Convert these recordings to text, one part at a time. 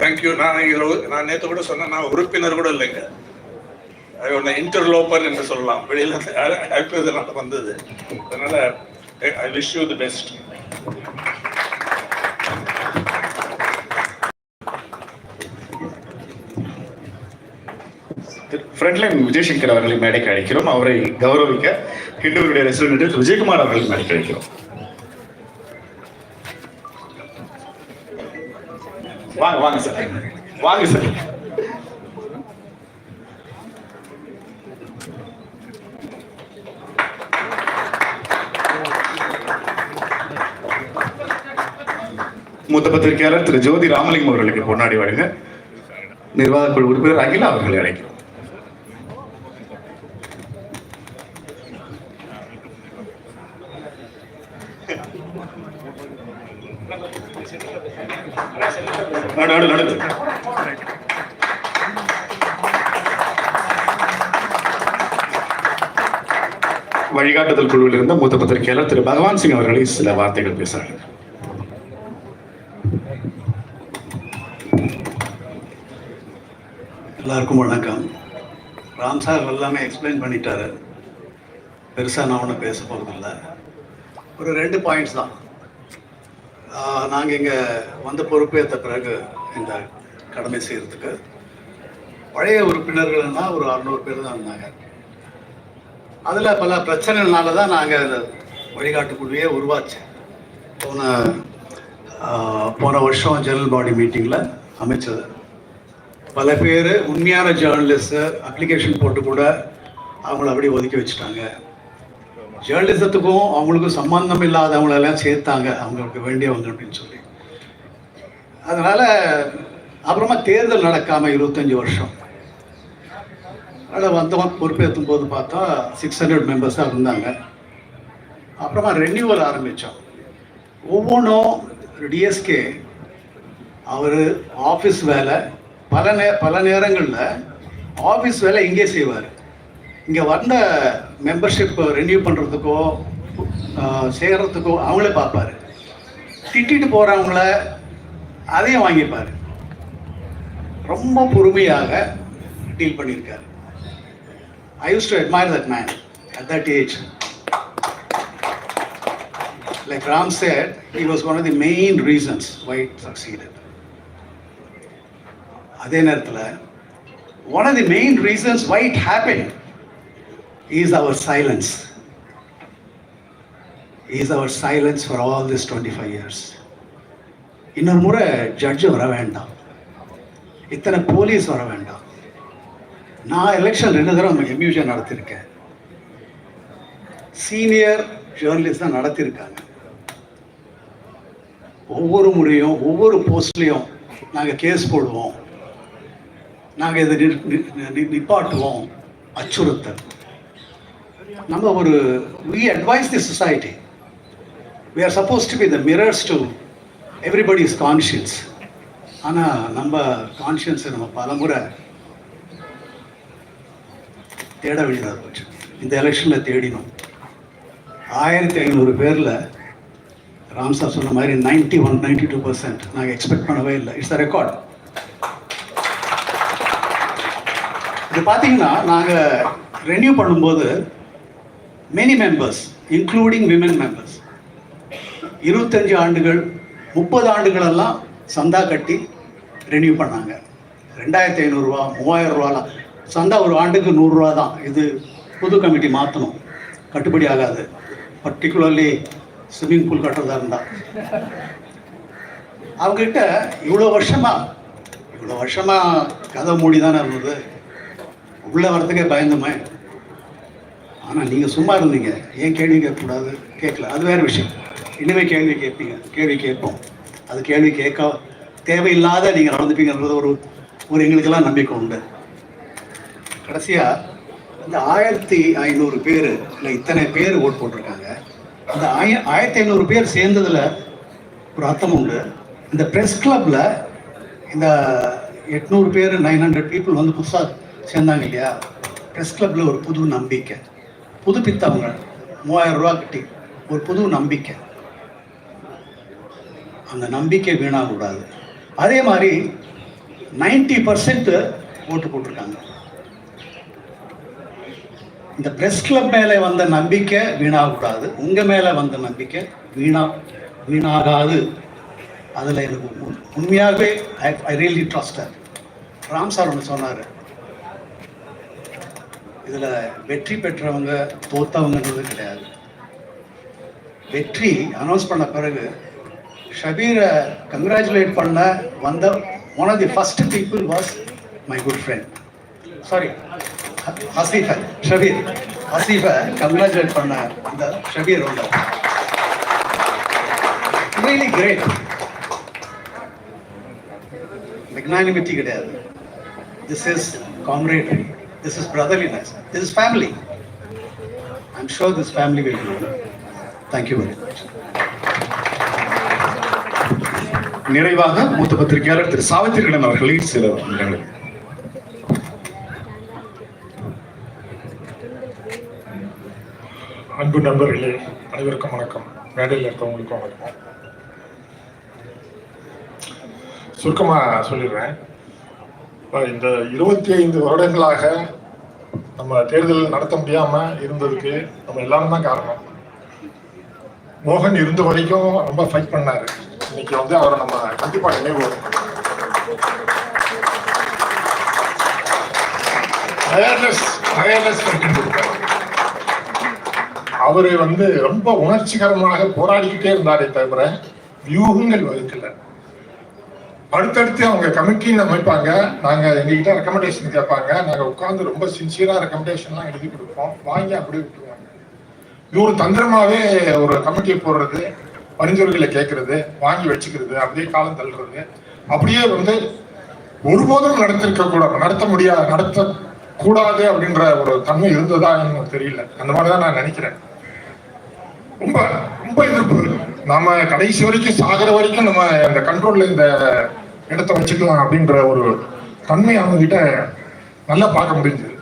Thank you நான் இதில் நான் நேற்று கூட சொன்னேன் நான் உறுப்பினர் கூட இல்லைங்க. அது ஒன்று இன்டர்லோப்பர் என்று சொல்லலாம். வெளியில் அழைப்பதனால வந்தது. அதனால் I wish you the best Frontline Vijayasankar அவர்களை மேடைக்கு அழைக்கிறோம். அவரை கௌரவிக்க ஹிண்டுவருடைய ரெசிடென்ட் விஜயகுமார் அவர்களை மேடைக்கு அழைக்கிறோம். வாங்க வாங்க சார் வாங்க சார் மூத்த பத்திரிகையாளர் திரு ஜோதி ராமலிங்கம் அவர்களுக்கு பொன்னாடி வழங்க நிர்வாக குழு உறுப்பினர் அகிலா அவர்களை அழைக்கிறோம். வழிகாட்டுதல் குழுவில் இருந்த மூத்த பத்திரிகையாளர் திரு பகவான் சிங் அவர்களை சில வார்த்தைகள் பேசுறாங்க. எல்லாருக்கும் வணக்கம். ராம் சார் எல்லாமே எக்ஸ்பிளைன் பண்ணிட்டாரு. பெருசாக நான் ஒன்றும் பேச போகிறதில்ல ஒரு ரெண்டு பாயிண்ட்ஸ் தான். நாங்கள் இங்கே வந்து பொறுப்பேற்ற பிறகு இந்த கடமை செய்கிறதுக்கு பழைய உறுப்பினர்கள்னா ஒரு அறுநூறு பேர் தான் இருந்தாங்க. அதில் பல பிரச்சனைனால தான் நாங்கள் இந்த வழிகாட்டு குழுவையே உருவாச்சு. போன போன வருஷம் ஜெனரல் பாடி மீட்டிங்கில் அமைச்சது பல பேர் உண்மையான ஜேர்னலிஸ்ட்டு அப்ளிகேஷன் போட்டு கூட அவங்கள அப்படியே ஒதுக்கி வச்சுட்டாங்க. ஜேர்னலிசத்துக்கும் அவங்களுக்கும் சம்பந்தம் இல்லாதவங்களெல்லாம் சேர்த்தாங்க. அவங்களுக்கு வேண்டியவங்க அப்படின்னு சொல்லி. அதனால் அப்புறமா தேர்தல் நடக்காமல் இருபத்தஞ்சி வருஷம். அதில் வந்தவன் பொறுப்பேற்றும் போது பார்த்தா சிக்ஸ் ஹண்ட்ரட் மெம்பர்ஸாக இருந்தாங்க. அப்புறமா ரெனியூவல் ஆரம்பித்தோம் ஒவ்வொன்றும் டிஎஸ்கே அவர் ஆஃபீஸ் வேலை பல நே பல நேரங்களில் ஆஃபீஸ் வேலை இங்கே செய்வார். இங்கே வந்த மெம்பர்ஷிப் ரெனியூ பண்ணுறதுக்கோ சேர்கிறதுக்கோ அவங்களே பார்ப்பாரு. திட்டிட்டு போகிறவங்கள அதையும் வாங்கிப்பார். ரொம்ப பொறுமையாக டீல் பண்ணியிருக்காரு. I use to admire that man at that age Like Ram said, he was one of the main reasons why it succeeded. அதே நேரத்தில் one of the main reasons why it happen is our silence is our silence for all this twenty five years இன்னொரு முறை judge வர வேண்டாம். இத்தனை police வர வேண்டாம். நான் எலெக்ஷன் ரெண்டு தடவை எம்யூஷன் நடத்தியிருக்கேன் சீனியர் ஜேர்னலிஸ்ட் தான் நடத்தியிருக்காங்க ஒவ்வொரு முறையும் ஒவ்வொரு போஸ்ட்லேயும் நாங்கள் கேஸ் போடுவோம். நாங்கள் இதை நிப்பாட்டுவோம். அச்சுறுத்தல். நம்ம ஒரு we advise the society we are suppose to be the mirrors to everybody's conscience ஆனால் நம்ம கான்ஷியன்ஸை நம்ம பலமுறை தேட வேண்டியதாக போச்சு. இந்த எலெக்ஷனில் தேடினோம். ஆயிரத்தி ஐநூறு பேரில் ராம்சா சொன்ன மாதிரி ninety one ninety two percent நாங்கள் எக்ஸ்பெக்ட் பண்ணவே இல்லை. இட்ஸ் அ ரெக்கார்ட் இது பார்த்தீங்கன்னா நாங்கள் ரெனியூ பண்ணும்போது many members including women members இருபத்தஞ்சு ஆண்டுகள் முப்பது ஆண்டுகளெல்லாம் சந்தா கட்டி ரெனியூ பண்ணாங்க. ரெண்டாயிரத்தி ஐநூறுரூவா மூவாயிரம் ரூபாலாம் சந்தா ஒரு ஆண்டுக்கு நூறுரூவா தான். இது புது கமிட்டி மாற்றணும் கட்டுப்படி ஆகாது. பர்டிகுலர்லி ஸ்விம்மிங் பூல் கட்டுறதா இருந்தால் அவங்கக்கிட்ட இவ்வளோ வருஷமாக இவ்வளோ வருஷமாக கதை மூடி தானே இருந்தது. உள்ளே வரத்துக்கே பயந்துமே. ஆனால் நீங்கள் சும்மா இருந்தீங்க. ஏன் கேள்வி கேட்கக்கூடாது? கேட்கல. அது வேறு விஷயம். இனிமேல் கேள்வி கேட்பீங்க. கேள்வி கேட்போம். அது கேள்வி கேட்க தேவையில்லாத நீங்கள் நடந்துப்பீங்கன்றது ஒரு ஒரு எங்களுக்கெல்லாம் நம்பிக்கை உண்டு. கடைசியாக இந்த ஆயிரத்தி ஐநூறு பேர் இல்லை இத்தனை பேர் ஓட் போட்டிருக்காங்க. அந்த ஆய ஆயிரத்தி ஐநூறு பேர் சேர்ந்ததில் ஒரு அர்த்தம் உண்டு. இந்த ப்ரெஸ் கிளப்பில் இந்த எட்நூறு பேர் நைன் ஹண்ட்ரட் பீப்புள் வந்து புதுசாக சேர்ந்தாங்க இல்லையா? ப்ரெஸ் கிளப்பில் ஒரு புது நம்பிக்கை. புதுப்பித்தவங்க. மூவாயிரம் ரூபா கட்டி ஒரு புது நம்பிக்கை. அந்த நம்பிக்கை வீணாகக்கூடாது. அதே மாதிரி நைன்டி பர்சன்ட் ஓட்டு போட்டிருக்காங்க. இந்த பிரஸ் கிளப் மேலே வந்த நம்பிக்கை வீணாகக்கூடாது. உங்கள் மேலே வந்த நம்பிக்கை வீணா வீணாகாது. அதில் எனக்கு உண்மையாகவே I I really trusted Ram sir ஒன்று சொன்னார். இதில் வெற்றி பெற்றவங்க தோத்தவங்கன்றது கிடையாது. வெற்றி அனௌன்ஸ் பண்ண பிறகு ஷபீரை கங்க்ராச்சுலேட் பண்ண வந்த one of the first people was my good friend sorry ஹசீஃபை Shabeer ஹசீஃபை கங்க்ராச்சுலேட் பண்ண அந்த ஷபீர் உண்டு ரியலி கிரேட் மெக்னானிமிட்டி கிடையாது. This is comradery this is brotherliness this is family I'm sure this family will do thank you very much நிறைவாக மூத்த பத்திரிகையாளர் திரு சாவித்திரிகடன் அவர்களின் சில நிமிடங்கள் அன்பு நண்பர்களே அனைவருக்கும் வணக்கம். மேடையில் இருக்கவங்களுக்கும் வணக்கம். சுருக்கமாக சொல்லிடுறேன். இந்த இருபத்தி ஐந்து வருடங்களாக நம்ம தேர்தல் நடத்த முடியாம இருந்ததுக்கு நம்ம எல்லாரும் தான் காரணம். மோகன் இருந்த வரைக்கும் ரொம்ப ஃபைட் பண்ணாரு. இன்னைக்கு வந்து அவரை நம்ம கண்டிப்பா நினைவு அவேர்னஸ் அவேர்னஸ் கொடுத்தாரு அவரு வந்து ரொம்ப உணர்ச்சிகரமாக போராடிக்கிட்டே இருந்தாரே தவிர வியூகங்கள் வகுக்கல. அடுத்தடுத்து அவங்க கமிட்டின்னு அமைப்பாங்க நாங்க எங்ககிட்ட ரெக்கமெண்டேஷன் கேட்பாங்க. நாங்க உட்காந்து ரொம்ப சின்சியரா ரெக்கமெண்டேஷன்லாம் எழுதி கொடுப்போம். வாங்கி அப்படியே விட்டுருவாங்க. இது ஒரு தந்திரமாவே ஒரு கமிட்டியை போடுறது பரிந்துரைகளை கேட்கறது வாங்கி வச்சுக்கிறது அப்படியே காலம் தள்ளுறது. அப்படியே வந்து ஒருபோதும் நடத்திருக்க கூடாது நடத்த முடியாது நடத்த கூடாது அப்படின்ற ஒரு தன்மை இருந்ததா எனக்கு தெரியல. அந்த மாதிரி தான் நான் நினைக்கிறேன். ரொம்ப ரொம்ப எதிர்ப்பு. நாம கடைசி வரைக்கும் சாகிற வரைக்கும் நம்ம அந்த கண்ட்ரோல்ல இந்த இடத்த வச்சுக்கலாம் அப்படின்ற ஒரு தன்மை அவங்ககிட்ட நல்லா பார்க்க முடிஞ்சது.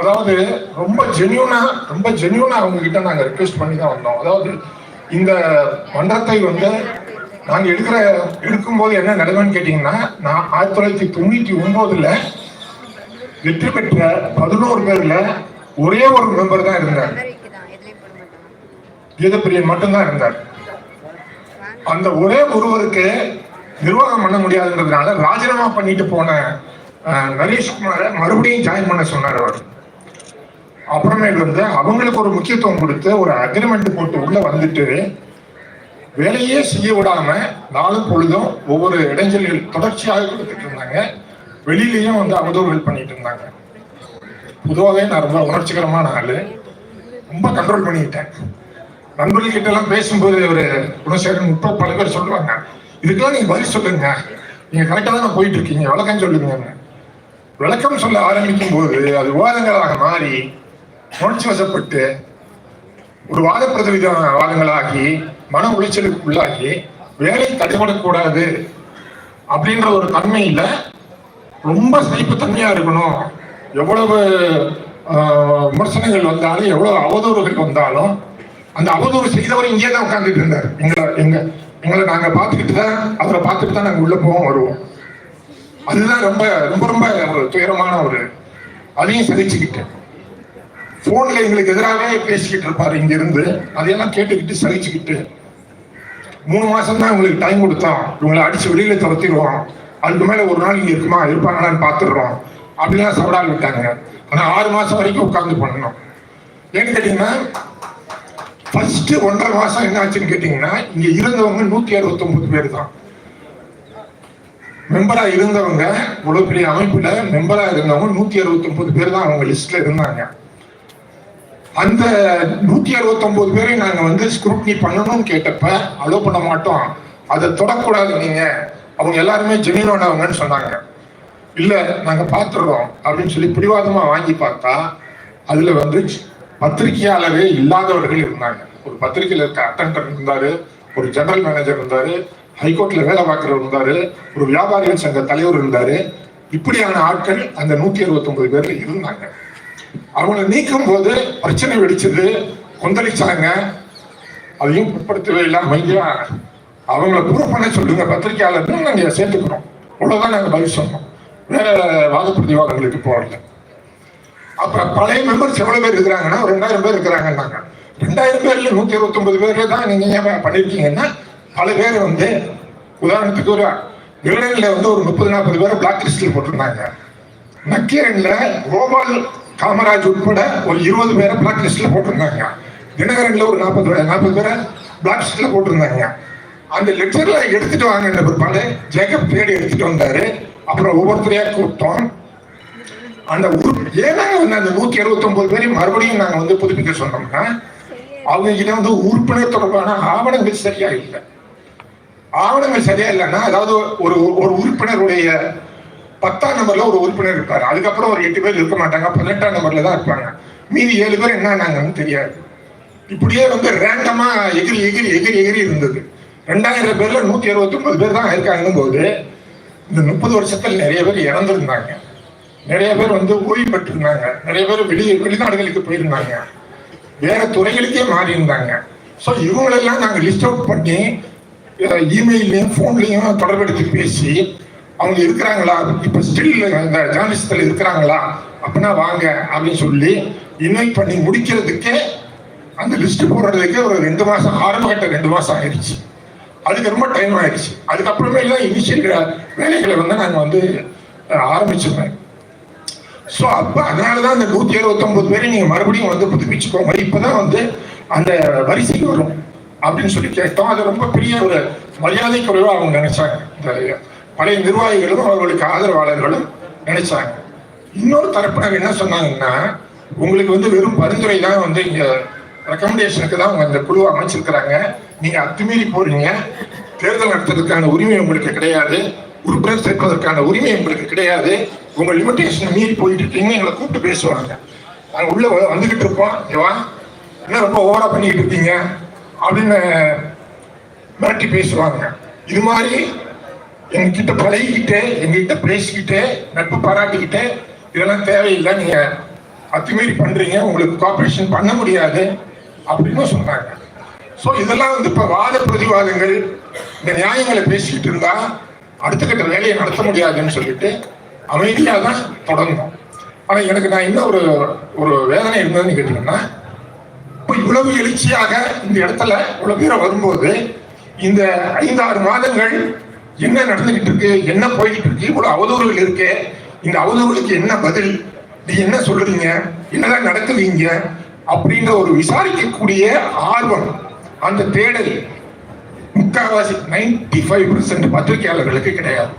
அதாவது ரொம்ப ஜென்யூனா ரொம்ப ஜென்யூனா அவங்க கிட்ட நாங்கள் ரிக்வெஸ்ட் பண்ணி தான் வந்தோம். அதாவது இந்த மன்றத்தை வந்து நாங்கள் எடுக்கிற எடுக்கும்போது என்ன நிலைமைன்னு கேட்டிங்கன்னா நான் ஆயிரத்தி தொள்ளாயிரத்தி தொண்ணூற்றி ஒன்பதுல வெற்றி பெற்ற பதினோரு பேர்ல ஒரே ஒரு மெம்பர் தான் இருந்தார். கீதப்பிரியன் மட்டும்தான் இருந்தார். அந்த ஒரே ஒருவருக்கு நிர்வாகம் பண்ண முடியாதுன்றதுனால ராஜினாமா பண்ணிட்டு போன நரேஷ்குமாரை மறுபடியும் ஜாயின் பண்ண சொன்னார் அவர். அப்புறமேல் வந்து அவங்களுக்கு ஒரு முக்கியத்துவம் கொடுத்து ஒரு அக்ரிமெண்ட் போட்டு உள்ள வந்துட்டு வேலையே செய்ய விடாம நாளும் பொழுதும் ஒவ்வொரு இடைஞ்சல்கள் தொடர்ச்சியாக கொடுத்துட்டு இருந்தாங்க. வெளியிலயும் வந்து அவதூறுகள் பண்ணிட்டு இருந்தாங்க. பொதுவாகவே நான் ரொம்ப உணர்ச்சிகரமான ஆளு. ரொம்ப கண்ட்ரோல் பண்ணிக்கிட்டேன் நண்பர்கள் கிட்ட எல்லாம் பேசும்போது ஒரு குணசேகரன் முப்பது பல பேர் சொல்லுவாங்க இதுக்கெல்லாம் நீங்க பதில் சொல்லுங்க. நீங்க கரெக்டா தான் போயிட்டு இருக்கீங்க விளக்கம் சொல்லுங்க விளக்கம் சொல்ல ஆரம்பிக்கும் போது அது விவாதங்களாக மாறி உணர்ச்சி வசப்பட்டு ஒரு வாத பிரதிநிதி வாதங்களாகி மன உளைச்சலுக்கு உள்ளாகி வேலை தடைபடக்கூடாது அப்படின்ற ஒரு தன்மையில ரொம்ப சகிப்புத்தன்மையா இருக்கணும். எவ்வளவு விமர்சனங்கள் வந்தாலும் எவ்வளவு அவதூறுகள் வந்தாலும் அந்த அவதூறு செய்தவர் இங்கே தான் உட்கார்ந்துட்டு இருந்தார். எங்களை எங்க உங்களை நாங்க பார்த்துக்கிட்டு தான் அதில் பார்த்துட்டு தான் நாங்க உள்ள போவோம் வருவோம். அதுதான் ரொம்ப ரொம்ப ரொம்ப ஒரு துயரமான ஒரு அதையும் சகிச்சுக்கிட்டேன். போன்ல எங்களுக்கு எதிராகவே பேசிக்கிட்டு இருப்பாரு இங்க இருந்து அதையெல்லாம் கேட்டுக்கிட்டு சகிச்சுக்கிட்டு மூணு மாசம் தான் உங்களுக்கு டைம் கொடுத்தோம் இவங்களை அடிச்சு வெளியில துரத்திடுவோம் அதுக்கு மேல ஒரு நாள் இங்க இருக்குமா இருப்பாங்களான்னு பாத்துடுறோம் அப்படிலாம் சவடால் விட்டாங்க. ஆனா ஆறு மாசம் வரைக்கும் உட்கார்ந்து பண்ணணும். ஏன்னு கேட்டீங்கன்னா ஃபர்ஸ்ட் ஒன்றரை மாசம் என்ன ஆச்சுன்னு கேட்டீங்கன்னா இங்க இருந்தவங்க நூத்தி அறுபத்தி ஒன்பது பேர் தான் மெம்பரா இருந்தவங்க இவ்வளவு பெரிய அமைப்புல மெம்பரா இருந்தவங்க நூத்தி அறுபத்தி ஒன்பது பேர் தான் அவங்க லிஸ்ட்ல இருந்தாங்க. அந்த நூத்தி அறுபத்தி ஒன்பது பேரை நாங்க வந்து ஸ்க்ரூட்னி பண்ணணும்னு கேட்டப்ப அலோ பண்ண மாட்டோம். அதை தொடக்கூடாது நீங்க. அவங்க எல்லாருமே ஜெனினோனவங்கன்னு சொன்னாங்க. இல்ல நாங்க பாத்துடுறோம் அப்படின்னு சொல்லி பிடிவாதமா வாங்கி பார்த்தா அதுல வந்து பத்திரிகையாளரே இல்லாதவர்கள் இருந்தாங்க. ஒரு பத்திரிகையில இருக்க அட்டண்டர் இருந்தாரு ஒரு ஜெனரல் மேனேஜர் இருந்தாரு ஹைகோர்ட்ல வேலை பார்க்கிறவர் இருந்தாரு ஒரு வியாபாரிகள் சங்க தலைவர் இருந்தாரு. இப்படியான ஆட்கள் அந்த நூத்தி அறுபத்தி ஒன்பது பேர்ல இருந்தாங்க. அவங்கள நீக்கும் போது பிரச்சனை வெடிச்சது கொந்தளிச்சாங்க. அதையும் பிற்படுத்தவே இல்லை ஐயா அவங்கள ப்ரூவ் பண்ண சொல்லுங்க பத்திரிகையாளர்கள் நாங்க சேர்த்துக்கிறோம் அவ்வளவுதான் நாங்க பதில் சொன்னோம். வேற வாத பிரதிவாதங்களுக்கு போடல அப்ப பழைய மெம்பர்ஸ் எவ்வளவு பேர் இருக்கிறாங்கன்னா ஒரு ரெண்டாயிரம் பேர் இருக்கிறாங்கன்னாங்க ரெண்டாயிரம் பேர்ல நூத்தி இருபத்தி ஒன்பது பேர்ல தான் நீங்க ஏன் பண்ணிருக்கீங்கன்னா பல பேர் வந்து உதாரணத்துக்கு ஒரு விருடன்ல வந்து ஒரு முப்பது நாற்பது பேர் பிளாக் லிஸ்ட்ல போட்டிருந்தாங்க. நக்கீரன்ல கோபால் காமராஜ் உட்பட ஒரு இருபது பேரை பிளாக் லிஸ்ட்ல போட்டிருந்தாங்க. தினகரன்ல ஒரு நாற்பது நாற்பது பேரை பிளாக் லிஸ்ட்ல போட்டிருந்தாங்க. அந்த லெக்சர்ல எடுத்துட்டு வாங்கின பிற்பாடு ஜெகப் தேடி எடுத்துட்டு வந்தாரு. அப்புறம் ஒவ்வொருத்தரையா கூப்பிட்டோம். அந்த உறுப்பு வந்து அந்த நூத்தி அறுபத்தி ஒன்பது பேரையும் மறுபடியும் நாங்க வந்து புதுப்பிக்க சொன்னோம்னா அவங்க கிட்ட வந்து உறுப்பினர் தொடர்பான ஆவணங்கள் சரியா இல்லை. ஆவணங்கள் சரியா இல்லைன்னா அதாவது ஒரு ஒரு உறுப்பினருடைய பத்தாம் நம்பர்ல ஒரு உறுப்பினர் இருப்பாரு. அதுக்கப்புறம் ஒரு எட்டு பேர் இருக்க மாட்டாங்க பதினெட்டாம் நம்பர்ல தான் இருப்பாங்க. மீதி ஏழு பேர் என்னன்னாங்கன்னு தெரியாது. இப்படியே வந்து ரேண்டமா எகிரி எகிரி எகிரி எகிரி இருந்தது. ரெண்டாயிரம் பேர்ல நூத்தி அறுபத்தி ஒன்பது பேர் தான் இருக்காங்க போது இந்த முப்பது வருஷத்துல நிறைய பேர் இறந்துருந்தாங்க. நிறைய பேர் வந்து ஓய்வு பெற்றிருந்தாங்க. நிறைய பேர் வெளியே வெளிநாடுகளுக்கு போயிருந்தாங்க. வேற துறைகளுக்கே மாறி இருந்தாங்க ஸோ இவங்களெல்லாம் நாங்கள் லிஸ்ட் அவுட் பண்ணி இமெயிலையும் ஃபோன்லையும் தொடர்பெடுத்து பேசி அவங்க இருக்கிறாங்களா? இப்போ ஸ்டில் இந்த ஜேர்னலிஸ்டில் இருக்கிறாங்களா? அப்படின்னா வாங்க அப்படின்னு சொல்லி இன்வைட் பண்ணி முடிக்கிறதுக்கே அந்த லிஸ்ட் போடுறதுக்கே ஒரு ரெண்டு மாதம் ஆரம்ப கட்ட ரெண்டு மாதம் ஆயிடுச்சு அதுக்கு ரொம்ப டைம் ஆயிடுச்சு அதுக்கப்புறமே எல்லாம் இனிஷியல் வேலைகளை வந்து நாங்கள் வந்து ஆரம்பிச்சிருந்தேன் ஸோ அப்போ அதனால தான் அந்த நூற்றி எழுபத்தொம்பது பேரை நீங்கள் மறுபடியும் வந்து புதுப்பிச்சுக்கோங்க. இப்போ தான் வந்து அந்த வரிசைக்கு வரும். அப்படின்னு சொல்லி கேட்டோம். அது ரொம்ப பெரிய ஒரு மரியாதை குறைவாக அவங்க நினைச்சாங்க. இந்த பழைய நிர்வாகிகளும் அவர்களுக்கு ஆதரவாளர்களும் நினைச்சாங்க. இன்னொரு தரப்பினர் என்ன சொன்னாங்கன்னா உங்களுக்கு வந்து வெறும் பரிந்துரை தான் வந்து இங்க ரெக்கமெண்டேஷனுக்கு தான் அவங்க இந்த குழு அமைச்சிருக்கிறாங்க. நீங்க அத்துமீறி போறீங்க. தேர்தல் நடத்துறதுக்கான உரிமை உங்களுக்கு கிடையாது. உறுப்பினர் சேர்ப்பதற்கான உரிமை எங்களுக்கு கிடையாது. உங்க லிமிடேஷனை மீறி போயிட்டு இருக்கீங்க எங்களை கூப்பிட்டு பேசுவாங்க. நாங்கள் உள்ள வந்துக்கிட்டு வந்துகிட்டு இருப்போம் ஏவா வா என்ன ரொம்ப ஓவரா பண்ணிக்கிட்டு இருக்கீங்க? அப்படின்னு மிரட்டி பேசுவாங்க. இது மாதிரி எங்ககிட்ட பழகிக்கிட்டு எங்ககிட்ட பேசிக்கிட்டு நட்பு பாராட்டிக்கிட்டு இதெல்லாம் தேவையில்லை. நீங்க அத்துமீறி பண்றீங்க. உங்களுக்கு கோஆபரேஷன் பண்ண முடியாது அப்படின்னு சொன்னாங்க. ஸோ இதெல்லாம் வந்து இப்போ வாத பிரதிவாதங்கள் இந்த நியாயங்களை பேசிக்கிட்டு இருந்தா அடுத்த கட்ட வேலையை நடத்த முடியாதுன்னு சொல்லிட்டு அமைதியாக தான் தொடங்கணும். ஆனால் எனக்கு நான் என்ன ஒரு ஒரு வேதனை இருந்ததுன்னு கேட்டீங்கன்னா இப்போ இவ்வளவு எழுச்சியாக இந்த இடத்துல இவ்வளவு பேரை வரும்போது இந்த ஐந்தாறு மாதங்கள் என்ன நடந்துகிட்டு இருக்கு என்ன போய்கிட்டு இருக்கு இவ்வளவு அவதூறுகள் இருக்கு இந்த அவதூறுகளுக்கு என்ன பதில் நீ என்ன சொல்றீங்க என்னதான் நடக்குதுங்க அப்படின்ற ஒரு விசாரிக்கக்கூடிய ஆர்வம் அந்த தேடல் முக்கால்வாசி நைன்டி ஃபைவ் பர்சன்ட் பத்திரிகையாளர்களுக்கு கிடையாது.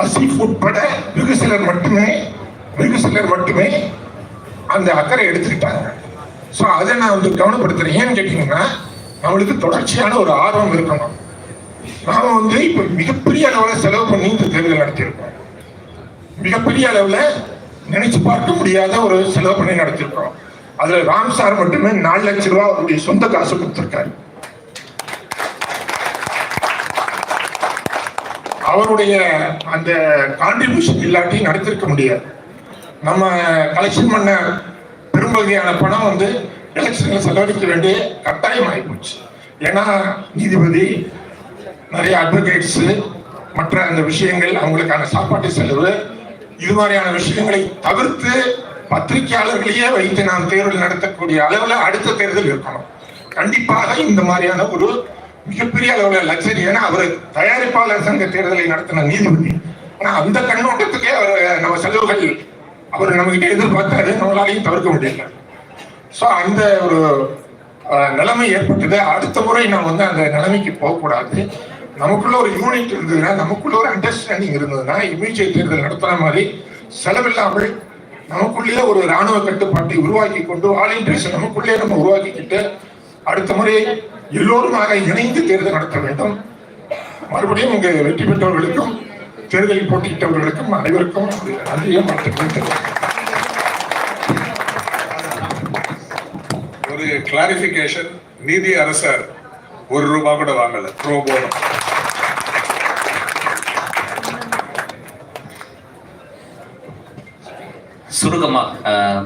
ஆசிப் உட்பட வெகு சிலர் மட்டுமே வெகு சிலர் மட்டுமே அந்த அக்கறை எடுத்துக்கிட்டாங்க. ஸோ அதை நான் வந்து கவனப்படுத்துறேன். ஏன்னு கேட்டீங்கன்னா நம்மளுக்கு தொடர்ச்சியான ஒரு ஆர்வம் இருக்கணும். நாம வந்து இப்ப மிகப்பெரிய அளவில் செலவு பண்ணி இந்த தேர்தல் நடத்தியிருக்கோம். மிகப்பெரிய அளவில் நினைச்சு பார்க்க முடியாத ஒரு செலவு பண்ணி நடத்தியிருக்கோம். அதுல ராம் சார் மட்டுமே நாலு லட்சம் ரூபாய் அவருடைய சொந்த காசு கொடுத்துருக்காரு. அவருடைய அந்த கான்ட்ரிபியூஷன் இல்லாட்டி நடத்திருக்க முடியாது. நம்ம கலெக்ஷன் பண்ண பெரும்பகுதியான பணம் வந்து எலெக்ஷன்ல செலவழிக்க வேண்டிய கட்டாயம் ஆகிப்போச்சு ஏன்னா நீதிபதி நிறைய அட்வொகேட்ஸ் மற்ற அந்த விஷயங்கள் அவங்களுக்கான சாப்பாட்டு செலவு இது மாதிரியான விஷயங்களை தவிர்த்து பத்திரிகையாளர்களையே வைத்து நாம் தேர்தல் நடத்தக்கூடிய அளவில் அடுத்த தேர்தல் இருக்கணும். கண்டிப்பாக இந்த மாதிரியான ஒரு மிகப்பெரிய அளவுல லட்சரி ஏன்னா அவர் தயாரிப்பாளர் சங்க தேர்தலை நடத்தின நீதிபதி. ஆனா அந்த கண்ணோட்டத்துக்கே அவர் நம்ம செலவுகள் அவர் நம்ம கிட்ட எதிர்பார்த்தாரு. நம்மளாலையும் தவிர்க்க முடியல. ஸோ அந்த ஒரு நிலைமை ஏற்பட்டது. அடுத்த முறை நாம் வந்து அந்த நிலைமைக்கு போகக்கூடாது. நமக்குள்ள ஒரு யூனிட் இருந்ததுன்னா நமக்குள்ள ஒரு அண்டர்ஸ்டாண்டிங் இருந்ததுன்னா இமீடியட் தேர்தல் நடத்துற மாதிரி செலவில்லாமல் நமக்குள்ளேயே ஒரு ராணுவ கட்டுப்பாட்டை உருவாக்கி கொண்டு ஆல் இன்ட்ரெஸ்ட் நமக்குள்ளே நம்ம உருவாக்கிக்கிட்டு அடுத்த முறை எல்லோருமாக இணைந்து தேர்தல் நடத்த வேண்டும். மறுபடியும் இங்கு வெற்றி பெற்றவர்களுக்கும் தேர்தலில் போட்டியிட்டவர்களுக்கும் அனைவருக்கும் வாழ்த்துக்களும் தெரிவிக்கிறேன் ஒரு கிளாரிபிகேஷன் நீதி அரசர் ஒரு ரூபாய் கூட வாங்கல சுருக்கமா அஹ்,